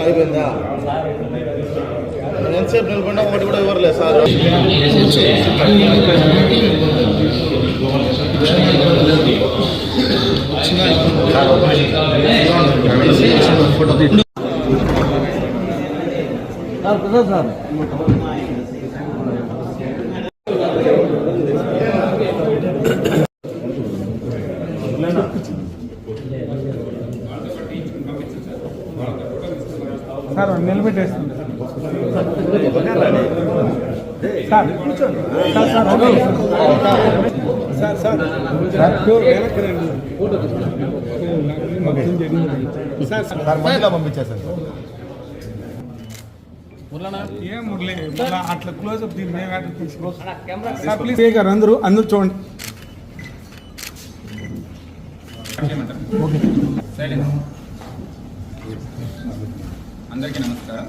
అయిపోయిందా ఎంతసేపు నిలబడినా ఒకటి కూడా ఇవ్వలేదు సార్ సార్ నిలబెట్టేస్తుంది. సార్ కూర్చోండి. Sir sir sir sir. Sir మధ్యలో పంపించేసాను ఏం మురళి మళ్ళా అట్లా క్లోజ్ అప్ దీన్ని గారు అందరూ అందరూ చూడండి. అందరికీ నమస్కారం.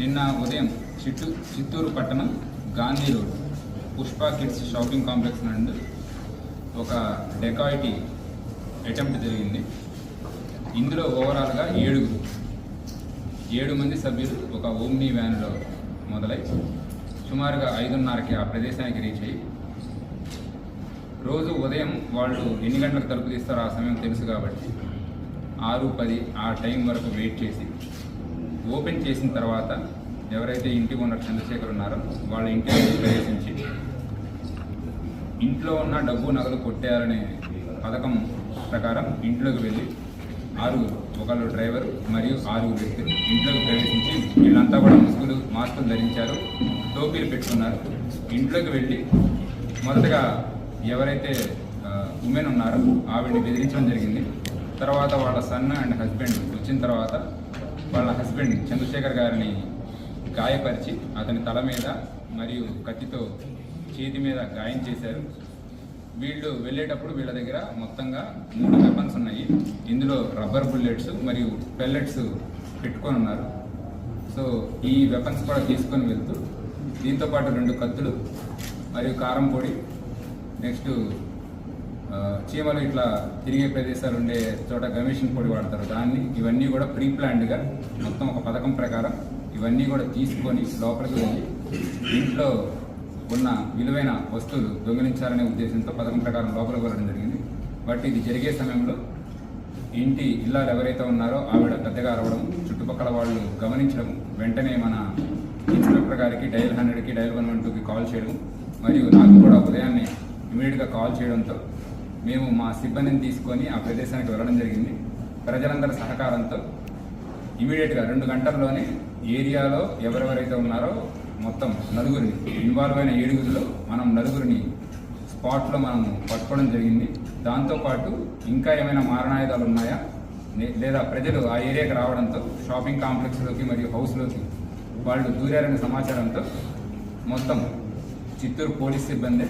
నిన్న ఉదయం చిట్టు చిత్తూరు పట్టణం Gandhi road. Pushpa kids shopping complex నుండి ఒక డెకాయిటీ అటెంప్ట్ జరిగింది. ఇందులో ఓవరాల్గా ఏడుగురు ఏడు మంది సభ్యులు ఒక ఓమ్నీ వ్యాన్లో మొదలై సుమారుగా ఐదున్నరకి ఆ ప్రదేశానికి రీచ్ అయ్యి రోజు ఉదయం వాళ్ళు ఎన్ని గంటలకు తలుపు తీస్తారో ఆ సమయం తెలుసు కాబట్టి ఆరు పది ఆ టైం వరకు వెయిట్ చేసి ఓపెన్ చేసిన తర్వాత ఎవరైతే ఇంటి ఓనర్ చంద్రశేఖర్ ఉన్నారో వాళ్ళ ఇంటికి ప్రవేశించి ఇంట్లో ఉన్న డబ్బు నగలు కొట్టేయాలనే పథకం ప్రకారం ఇంట్లోకి వెళ్ళి ఆరుగురు ఒకళ్ళు డ్రైవర్ మరియు ఆరుగురు వ్యక్తులు ఇంట్లోకి ప్రవేశించి వీళ్ళంతా కూడా ముసుగులు మాస్కులు ధరించారు టోపీలు పెట్టుకున్నారు. ఇంట్లోకి వెళ్ళి మొదటగా ఎవరైతే ఉమెన్ ఉన్నారో ఆవిడని బెదిరించడం జరిగింది. తర్వాత వాళ్ళ సన్ అండ్ హస్బెండ్ వచ్చిన తర్వాత వాళ్ళ హస్బెండ్ చంద్రశేఖర్ గారిని గాయపరిచి అతని తల మీద మరియు కత్తితో చేతి మీద గాయం చేశారు. వీళ్ళు వెళ్ళేటప్పుడు వీళ్ళ దగ్గర మొత్తంగా మూడు వెపన్స్ ఉన్నాయి. ఇందులో రబ్బర్ బుల్లెట్స్ మరియు పెల్లెట్స్ పెట్టుకొని ఉన్నారు. సో ఈ వెపన్స్ కూడా తీసుకొని వెళ్తూ దీంతో పాటు రెండు కత్తులు మరియు కారం పొడి. నెక్స్ట్ చీమలు ఇట్లా తిరిగే ప్రదేశాలు ఉండే చోట గమేషన్ పొడి వాడతారు. దాన్ని ఇవన్నీ కూడా ప్రీ ప్లాన్డ్గా మొత్తం ఒక పథకం ప్రకారం ఇవన్నీ కూడా తీసుకొని లోపలికి వెళ్ళి ఇంట్లో ఉన్న విలువైన వస్తువులు దొంగిలించాలనే ఉద్దేశంతో పథకం ప్రకారం లోపలికి వెళ్ళడం జరిగింది. బట్ ఇది జరిగే సమయంలో ఇంటి ఇల్లాలు ఎవరైతే ఉన్నారో ఆవిడ పెద్దగా అరవడం చుట్టుపక్కల వాళ్ళు గమనించడం వెంటనే మన ఇన్స్పెక్టర్ గారికి డైల్ హండ్రెడ్కి డైల్ వన్ వన్ టూకి కాల్ చేయడం మరియు నాకు కూడా ఉదయాన్నే ఇమీడియట్గా కాల్ చేయడంతో మేము మా సిబ్బందిని తీసుకొని ఆ ప్రదేశానికి వెళ్ళడం జరిగింది. ప్రజలందరి సహకారంతో ఇమీడియట్గా రెండు గంటల్లోనే ఏరియాలో ఎవరెవరైతే ఉన్నారో మొత్తం నలుగురిని ఇన్వాల్వ్ అయిన ఏడుగురిలో మనం నలుగురిని స్పాట్లో మనం పట్టుకోవడం జరిగింది. దాంతోపాటు ఇంకా ఏమైనా మారణాయుధాలు ఉన్నాయా? లే- లేదా ప్రజలు ఆ ఏరియాకి రావడంతో షాపింగ్ కాంప్లెక్స్లోకి మరియు హౌస్లోకి వాళ్ళు దూరారనే సమాచారంతో మొత్తం చిత్తూరు పోలీస్ సిబ్బంది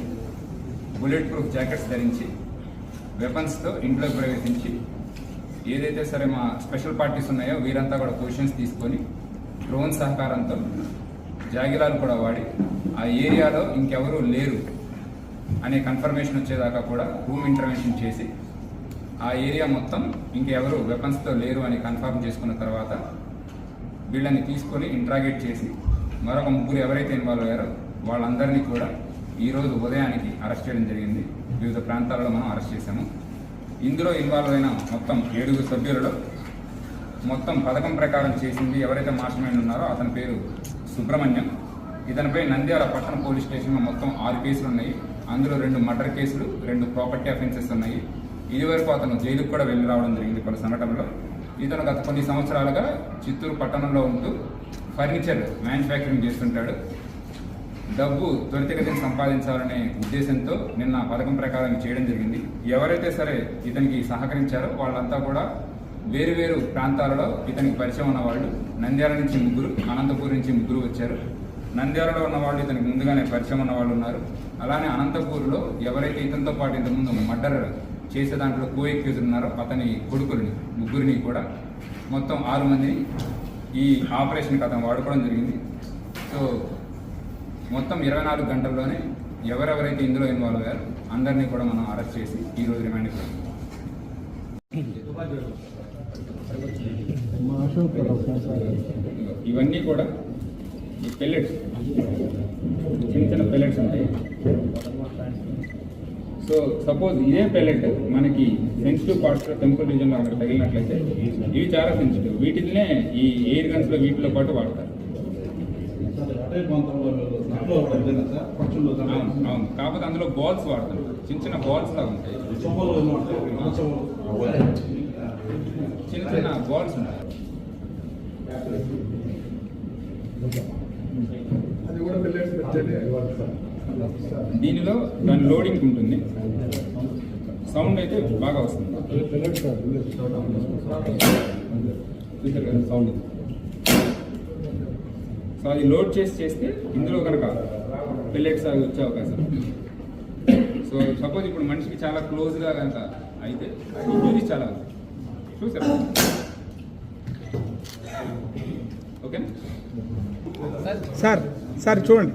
బుల్లెట్ ప్రూఫ్ జాకెట్స్ ధరించి వెపన్స్తో ఇంట్లోకి ప్రవేశించి ఏదైతే సరే మా స్పెషల్ పార్టీస్ ఉన్నాయో వీరంతా కూడా పొజిషన్స్ తీసుకొని డ్రోన్ సహకారంతో జాగిలాలు కూడా వాడి ఆ ఏరియాలో ఇంకెవరూ లేరు అనే కన్ఫర్మేషన్ వచ్చేదాకా కూడా రూమ్ ఇంటర్వెన్షన్ చేసి ఆ ఏరియా మొత్తం ఇంకెవరు వెపన్స్తో లేరు అని కన్ఫర్మ్ చేసుకున్న తర్వాత వీళ్ళని తీసుకొని ఇంట్రాగేట్ చేసి మరొక ముగ్గురు ఎవరైతే ఇన్వాల్వ్ అయ్యారో వాళ్ళందరినీ కూడా ఈరోజు ఉదయానికి అరెస్ట్ చేయడం జరిగింది. వివిధ ప్రాంతాలలో మనం అరెస్ట్ చేశాము. ఇందులో ఇన్వాల్వ్ అయిన మొత్తం ఏడుగురు సభ్యులలో మొత్తం పథకం ప్రకారం చేసింది ఎవరైతే మాస్టర్ మైండ్ ఉన్నారో అతని పేరు సుబ్రహ్మణ్యం. ఇతనిపై నంద్యాల పట్టణ పోలీస్ స్టేషన్లో మొత్తం ఆరు కేసులు ఉన్నాయి అందులో రెండు మర్డర్ కేసులు రెండు ప్రాపర్టీ అఫెన్సెస్ ఉన్నాయి. ఇదివరకు అతను జైలుకు కూడా వెళ్ళి రావడం జరిగింది పలు సంఘటనలో ఇతను గత కొన్ని సంవత్సరాలుగా చిత్తూరు పట్టణంలో ఉంటూ ఫర్నిచర్ మ్యానుఫ్యాక్చరింగ్ చేస్తుంటాడు. డబ్బు త్వరితగతిని సంపాదించాలనే ఉద్దేశంతో నిన్న పథకం ప్రకారం చేయడం జరిగింది. ఎవరైతే సరే ఇతనికి సహకరించారో వాళ్ళంతా కూడా వేరు వేరు ప్రాంతాలలో ఇతనికి పరిచయం ఉన్న వాళ్ళు నంద్యాల నుంచి ముగ్గురు అనంతపూర్ నుంచి ముగ్గురు వచ్చారు. నంద్యాలలో ఉన్న వాళ్ళు ఇతనికి ముందుగానే పరిచయం ఉన్న వాళ్ళు ఉన్నారు. అలానే అనంతపూర్లో ఎవరైతే ఇతనితో పాటు ఇంతకుముందు మర్డర్ చేసే దాంట్లో కో ఎక్యూజ్ ఉన్నారో అతని కొడుకులని ముగ్గురిని కూడా మొత్తం ఆరు మందిని ఈ ఆపరేషన్కి అతను వాడుకోవడం జరిగింది. సో మొత్తం ఇరవై నాలుగు గంటల్లోనే ఎవరెవరైతే ఇందులో ఇన్వాల్వ్ అయ్యారో అందరినీ కూడా మనం అరెస్ట్ చేసి ఈరోజు రిమాండ్ చేస్తాం ఇవన్నీ కూడా ఈ పెల్లెట్స్ చిన్న చిన్న పెల్లెట్స్ ఉంటాయి. సో సపోజ్ ఇదే పెల్లెట్ మనకి సెన్సిటివ్ పార్ట్స్ టెంపుల్ రీజన్లో అక్కడ తగిలినట్లయితే ఇవి చాలా సెన్సిటివ్ వీటినే ఈ ఎయిర్ గన్స్లో వీటితో పాటు వాడతారు. అవును కాకపోతే అందులో బాల్స్ వాడతారు. చిన్న చిన్న బాల్స్ లాగా ఉంటాయి. చిన్న చిన్న బాల్స్ ఉంటాయి. దీనిలో దాని లోడింగ్ ఉంటుంది. సౌండ్ అయితే బాగా వస్తుంది. సౌండ్ సో అది లోడ్ చేసి చేస్తే ఇందులో కనుక పిల్లెట్స్ సాగి వచ్చే అవకాశం. సో సపోజ్ ఇప్పుడు మనిషికి చాలా క్లోజ్గా కనుక అయితే ఇంజురీస్ చాలా చూసారు? ఓకే సార్ సార్ చూడండి.